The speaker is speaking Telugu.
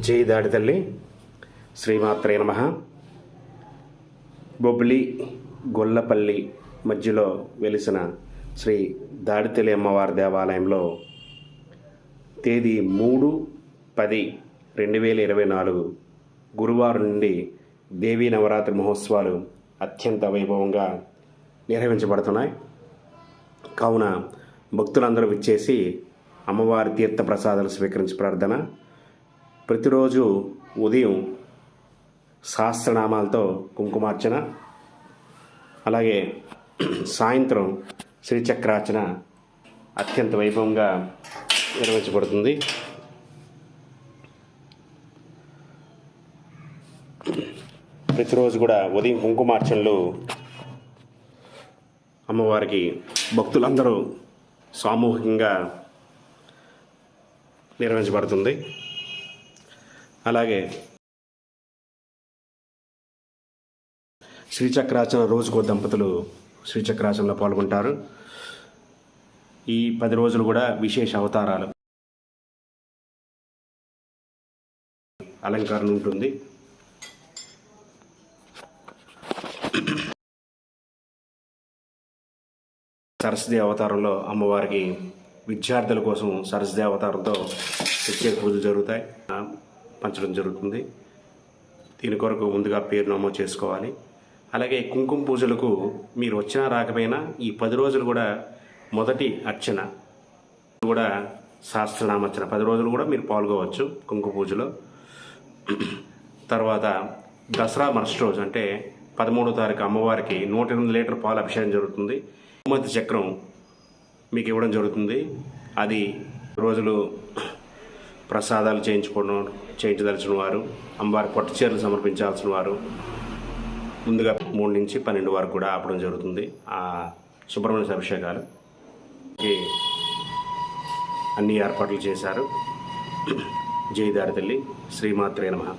జై దాడి తల్లి. శ్రీమాత్రే నమ. బొబ్లి గొల్లపల్లి మధ్యలో వెలిసిన శ్రీ దాడితల్లి అమ్మవారి దేవాలయంలో తేదీ మూడు పది రెండు వేల ఇరవై నాలుగు గురువారం నుండి దేవీ నవరాత్రి మహోత్సవాలు అత్యంత వైభవంగా నిర్వహించబడుతున్నాయి. కావున భక్తులందరూ విచ్చేసి అమ్మవారి తీర్థ ప్రసాదాలు స్వీకరించి ప్రార్థన ప్రతిరోజు ఉదయం సహస్రనామాలతో కుంకుమార్చన అలాగే సాయంత్రం శ్రీచక్రార్చన అత్యంత వైభవంగా నిర్వహించబడుతుంది. ప్రతిరోజు కూడా ఉదయం కుంకుమార్చనలు అమ్మవారికి భక్తులందరూ సామూహికంగా నిర్వహించబడుతుంది. అలాగే శ్రీచక్రాచన రోజుకో దంపతులు శ్రీచక్రాచనలో పాల్గొంటారు. ఈ పది రోజులు కూడా విశేష అవతారాలు. అలంకరణ ఉంటుంది. సరస్వతి అవతారంలో అమ్మవారికి విద్యార్థుల కోసం సరస్వతి అవతారంతో ప్రత్యేక పూజలు జరుగుతాయి. పంచడం జరుగుతుంది. దీని కొరకు ముందుగా పేరు నమోదు చేసుకోవాలి. అలాగే కుంకుమ పూజలకు మీరు వచ్చినా రాకపోయినా ఈ పది రోజులు కూడా మొదటి అర్చన కూడా శాస్త్రనామర్చన. పది రోజులు కూడా మీరు పాల్గొవచ్చు కుంకుమ పూజలో. తర్వాత దసరా మరుసటి రోజు అంటే పదమూడో తారీఖు అమ్మవారికి నూట ఎనిమిది లీటర్ పాలు అభిషేకం జరుగుతుంది. బహుమతి చక్రం మీకు ఇవ్వడం జరుగుతుంది. అది రోజులు ప్రసాదాలు చేయించుకోవడం చేయించదలిచిన వారు అమ్మవారి పట్టు చీరలు సమర్పించాల్సిన వారు. ముందుగా మూడు నుంచి పన్నెండు వరకు కూడా ఆపడం జరుగుతుంది. ఆ సుబ్రహ్మణ్య అభిషేకాలు. అన్ని ఏర్పాట్లు చేశారు. జయదారి తల్లి శ్రీమాత్రే నమ.